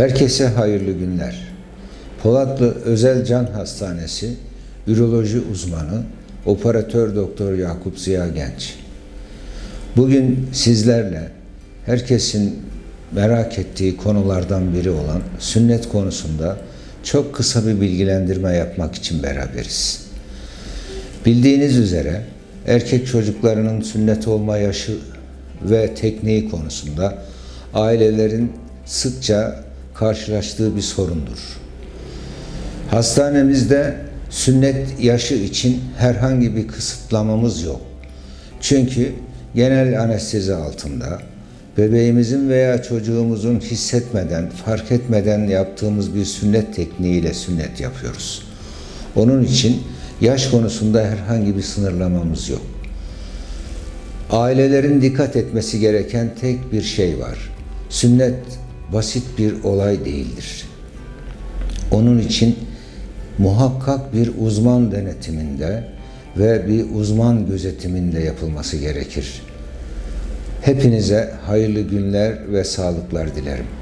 Herkese hayırlı günler. Polatlı Özel Can Hastanesi Üroloji uzmanı Operatör Doktor Yakup Ziya Genç. Bugün sizlerle herkesin merak ettiği konulardan biri olan sünnet konusunda çok kısa bir bilgilendirme yapmak için beraberiz. Bildiğiniz üzere erkek çocuklarının sünnet olma yaşı ve tekniği konusunda ailelerin sıkça karşılaştığı bir sorundur. Hastanemizde sünnet yaşı için herhangi bir kısıtlamamız yok. Çünkü genel anestezi altında bebeğimizin veya çocuğumuzun hissetmeden, fark etmeden yaptığımız bir sünnet tekniğiyle sünnet yapıyoruz. Onun için yaş konusunda herhangi bir sınırlamamız yok. Ailelerin dikkat etmesi gereken tek bir şey var. Sünnet basit bir olay değildir. Onun için muhakkak bir uzman denetiminde ve bir uzman gözetiminde yapılması gerekir. Hepinize hayırlı günler ve sağlıklar dilerim.